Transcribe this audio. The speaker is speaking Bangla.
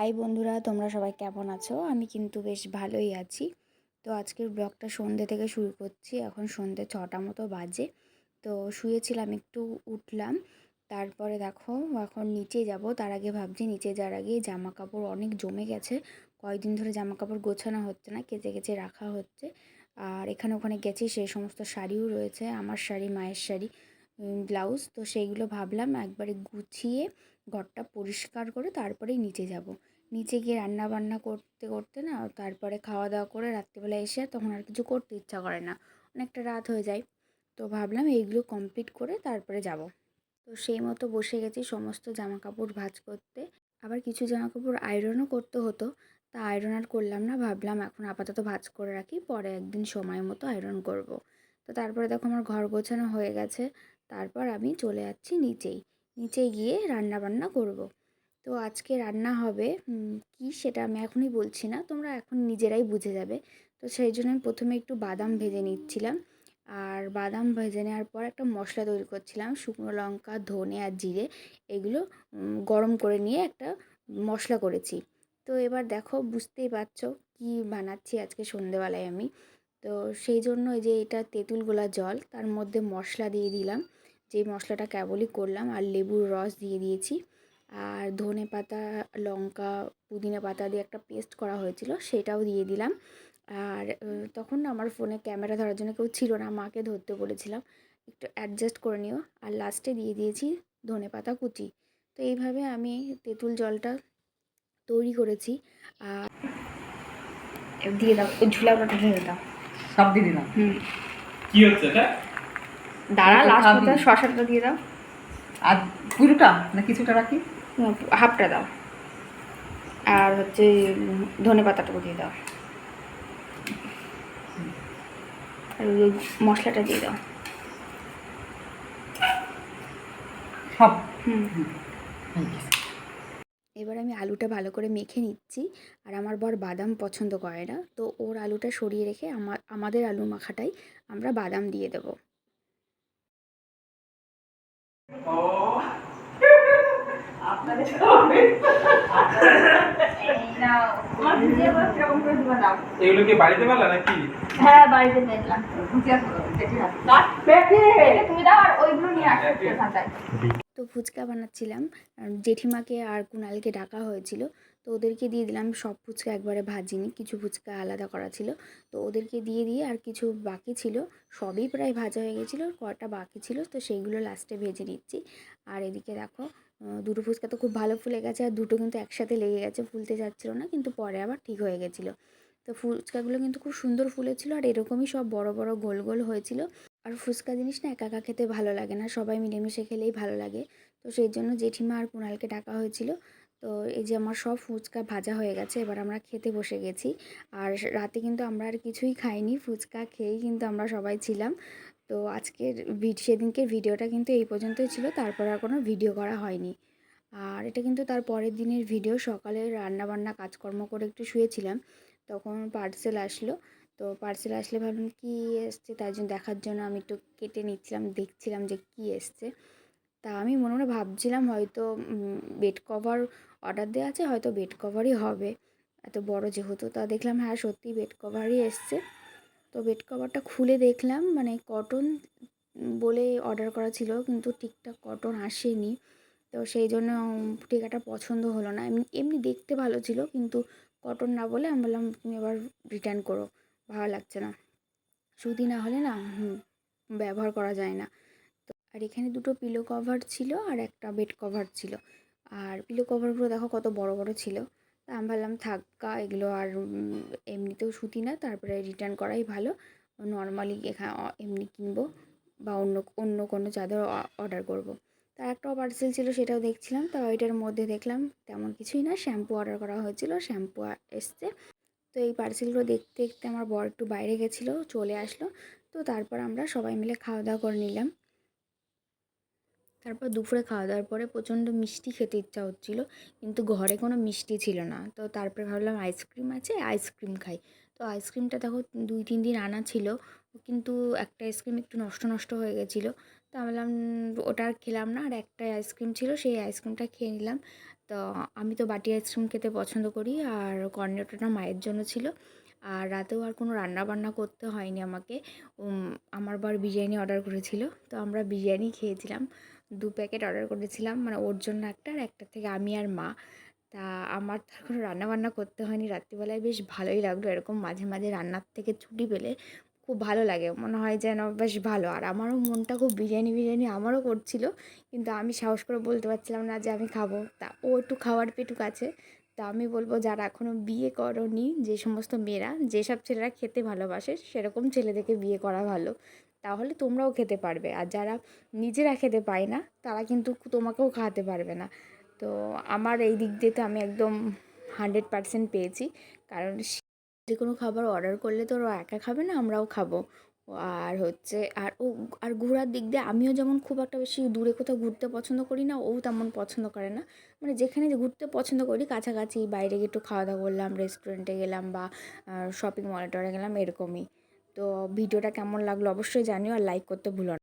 হাই বন্ধুরা, তোমরা সবাই কেমন আছো? আমি কিন্তু বেশ ভালোই আছি। তো আজকের ব্লগটা সন্ধ্যে থেকে শুরু করছি। এখন সন্ধ্যে ছটা মতো বাজে। তো শুয়েছিলাম, একটু উঠলাম। তারপরে দেখো, এখন নিচে যাব। তার আগে ভাবছি নিচে যাওয়ার আগে জামা কাপড় অনেক জমে গেছে। কয়েকদিন ধরে জামা কাপড় গোছানো হচ্ছে না, কেচে কেচে রাখা হচ্ছে। আর এখানে ওখানে গেছি সেই সমস্ত শাড়িও রয়েছে, আমার শাড়ি, মায়ের শাড়ি। ব্লাউজ। তো সেইগুলো ভাবলাম একবারে গুছিয়ে ঘরটা পরিষ্কার করে তারপরেই নিচে যাব। নিচে গিয়ে রান্না বান্না করতে করতে না তারপরে খাওয়া দাওয়া করে রাত্রিবেলা এসে তখন আর কিছু করতে ইচ্ছা করে না। অনেকটা রাত হয়ে যায়। তো ভাবলাম এইগুলো কমপ্লিট করে তারপরে যাব। তো সেই মতো বসে গেছি সমস্ত জামা কাপড় ভাঁজ করতে। আবার কিছু জামা কাপড় আয়রনও করতে হতো। তা আয়রন আর করলাম না, ভাবলাম এখন আপাতত ভাজ করে রাখি, পরে একদিন সময় মতো আয়রন করব। তো তারপরে দেখো আমার ঘর গোছানো হয়ে গেছে। তারপর আমি চলে যাচ্ছি নিচেই। নিচে গিয়ে রান্না বান্না করব। তো আজকে রান্না হবে কি সেটা আমি এখনই বলছি না, তোমরা এখন নিজেরাই বুঝে যাবে। তো সেই জন্য আমি প্রথমে একটু বাদাম ভেজে নিচ্ছিলাম। আর বাদাম ভেজে নেওয়ার পর একটা মশলা তৈরি করছিলাম, শুকনো লঙ্কা, ধনে আর জিরে, এগুলো গরম করে নিয়ে একটা মশলা করেছি। তো এবার দেখো, বুঝতেই পারছ কি বানাচ্ছি আজকে সন্ধেবেলায় আমি। তো সেই জন্য যে এটা তেঁতুল গোলা জল, তার মধ্যে মশলা দিয়ে দিলাম। যেই মশলাটা কেবলই করলাম আর লেবুর রস দিয়ে দিয়েছি। আর ধনে পাতা লঙ্কা পুদিনা পাতা দিয়ে একটা পেস্ট করা হয়েছিল সেটাও দিয়ে দিলাম। আর তখন আমার ফোনে ক্যামেরা ধরার জন্য কেউ ছিল না মাকে ধরতে বলেছিলাম একটু অ্যাডজাস্ট করে নিও। আর লাস্টে দিয়ে দিয়েছি ধনে পাতা কুচি। তো এইভাবে আমি তেঁতুল জলটা তৈরি করেছি। আর দিয়ে দাও ঝুলাটা ঢেলে দাও। সব দিয়ে দিলাম? হুম। কি হচ্ছে এটা? দাঁড়া লাস্ট কথা শশাটা দিয়ে দাও। আর পুরোটা? না কিছুটা রাখি? হাফটা দাও। আর হচ্ছে ধনে পাতাটাও দিয়ে দাও। আর ওই মশলাটা দিয়ে দাও। সব? হুম। এবার আমি আলুটা ভালো করে মেখে নিচ্ছি। আর আমার বর বাদাম পছন্দ করে না। তো ওর আলুটা সরিয়ে রেখে আমার আমাদের আলু মাখাটাই আমরা বাদাম দিয়ে দেবো। এগুলো কি বাড়িতে পারলা নাকি? হ্যাঁ বাড়িতে দেখলাম ভুজিয়া করো, দেখি হাত। তুমি দাও আর ওইগুলো নিয়ে আসো তো ফুচকা বানাচ্ছিলাম। জেঠিমাকে আর কুনালকে ডাকা হয়েছিল। তো ওদেরকে দিয়ে দিলাম সব ফুচকা, একবারে ভাজিনি, কিছু ফুচকা আলাদা করা ছিল। তো ওদেরকে দিয়ে দিয়ে আর কিছু বাকি ছিল, সবই প্রায় ভাজা হয়ে গেছিল, কটা বাকি ছিল, তো সেইগুলো লাস্টে ভেজে নিচ্ছি। আর এদিকে দেখো দুটো ফুচকা তো খুব ভালো ফুলে গেছে, আর দুটো কিন্তু একসাথে লেগে গেছে, ফুলতে যাচ্ছিল না, কিন্তু পরে আবার ঠিক হয়ে গেছিল। তো ফুচকাগুলো কিন্তু খুব সুন্দর ফুলেছিল, আর এরকমই সব বড় বড় গোল গোল হয়েছিল। আর ফুচকা জিনিস না একা একা খেতে ভালো লাগে না, সবাই মিলেমিশে খেলেই ভালো লাগে। তো সেই জন্য জেঠিমা আর কুণালকে ডাকা হয়েছিল তো এই যে আমার সব ফুচকা ভাজা হয়ে গেছে, এবার আমরা খেতে বসে গেছি। আর রাতে কিন্তু আমরা আর কিছুই খাইনি, ফুচকা খেয়েই কিন্তু আমরা সবাই ছিলাম। তো আজকের সেদিনকের ভিডিওটা কিন্তু এই পর্যন্তই ছিল, তারপর আর কোনো ভিডিও করা হয়নি। আর এটা কিন্তু তার পরের দিনের ভিডিও, সকালে রান্নাবান্না, কাজকর্ম করে একটু শুয়েছিলাম, তখন পার্সেল আসলো। তো পার্সেল আসলে ভাবলাম কী এসছে, তাই জন্য দেখার জন্য আমি একটু কেটে নিচ্ছিলাম, দেখছিলাম যে কী এসছে। তা আমি মনে মনে ভাবছিলাম হয়তো বেড কভার অর্ডার দেওয়া আছে, হয়তো বেড কভারই হবে। এত বড় যেহেতু, তা দেখলাম হ্যাঁ সত্যি বেড কভারই এসছে। তো বেড কভারটা খুলে দেখলাম মানে কটন বলে অর্ডার করা ছিল, কিন্তু ঠিকঠাক কটন আসেনি। তো সেই জন্য একটা পছন্দ হলো না। এমনি এমনি দেখতে ভালো ছিল, কিন্তু কটন না বলে আমি বললাম, তুমি এবার রিটার্ন করো, ভালো লাগছে না। সুতি না হলে না ব্যবহার করা যায় না। আর এখানে দুটো পিলো কভার ছিল আর একটা বেড কভার ছিল। আর পিলো কভারগুলো দেখো কত বড় বড় ছিল। তা আমি ভাবলাম থাক্কা এগুলো আর এমনিতেও সুতি না, তারপরে রিটার্ন করাই ভালো। নর্মালি এখানে এমনি কিনবো বা অন্য অন্য কোনো চাদর অর্ডার করব। তার একটাও পার্সেল ছিল, সেটাও দেখছিলাম। তা ওইটার মধ্যে দেখলাম, তেমন কিছুই না শ্যাম্পু অর্ডার করা হয়েছিল শ্যাম্পু এসছে। তো এই পার্সেলগুলো দেখতে দেখতে আমার বর একটু বাইরে গেছিল, চলে আসলো। তো তারপর আমরা সবাই মিলে খাওয়া দাওয়া করে নিলাম। তারপর দুপুরে খাওয়া দাওয়ার পরে প্রচণ্ড মিষ্টি খেতে ইচ্ছা হচ্ছিল, কিন্তু ঘরে কোনো মিষ্টি ছিল না। তো তারপরে ভাবলাম আইসক্রিম আছে, আইসক্রিম খাই। তো আইসক্রিমটা দেখো দুই, তিন দিন আনা ছিল, কিন্তু একটা আইসক্রিম একটু নষ্ট নষ্ট হয়ে গেছিল। তো আমি বললাম ওটা আর খেলাম না, আর একটাই আইসক্রিম ছিল, সেই আইসক্রিমটা খেয়ে নিলাম। তো আমি তো বাটি আইসক্রিম খেতে পছন্দ করি, আর কর্নেটোটা মায়ের জন্য ছিল। আর রাতেও আর কোনো রান্না বান্না করতে হয়নি আমাকে। আমার বার বিরিয়ানি অর্ডার করেছিল, তো আমরা বিরিয়ানি খেয়েছিলাম। দু প্যাকেট অর্ডার করেছিলাম। মানে ওর জন্য একটা আর একটা থেকে আমি আর মা। তা আমার তো কোনো রান্নাবান্না করতে হয়নি। রাত্রিবেলায় বেশ ভালোই লাগল। এরকম মাঝে মাঝে রান্নার থেকে ছুটি পেলে খুব ভালো লাগে। মনে হয় যেন বেশ ভালো। আর আমারও মনটা খুব বিরিয়ানি বিরিয়ানি আমারও করছিল। কিন্তু আমি সাহস করে বলতে পারছিলাম না যে আমি খাব। তা ও একটু খাওয়ার পেটুক আছে। তা আমি বলব, যারা এখনও বিয়ে করনি, যে সমস্ত মেয়েরা, যেসব ছেলেরা খেতে ভালোবাসে, সেরকম ছেলেদেরকে বিয়ে করা ভালো। তাহলে তোমরাও খেতে পারবে। আর যারা নিজেরা খেতে পায় না, তারা কিন্তু তোমাকেও খাওয়াতে পারবে না। তো আমার এই দিক দিয়ে তো আমি একদম হান্ড্রেড পারসেন্ট পেয়েছি। কারণ যে কোনো খাবার অর্ডার করলে তো ওরা একা খাবে না, আমরাও খাব। আর হচ্ছে, আর ও, আর ঘোরার দিক দিয়ে আমিও যেমন খুব একটা বেশি দূরে কোথাও ঘুরতে পছন্দ করি না, ও তেমন পছন্দ করে না। মানে যেখানে যে ঘুরতে পছন্দ করি, কাছাকাছি, বাইরে গিয়ে একটু খাওয়া দাওয়া করলাম রেস্টুরেন্টে গেলাম বা শপিং মলে টলে গেলাম, এরকমই। তো ভিডিওটা কেমন লাগল অবশ্যই জানিও আর লাইক করতে ভুলো না।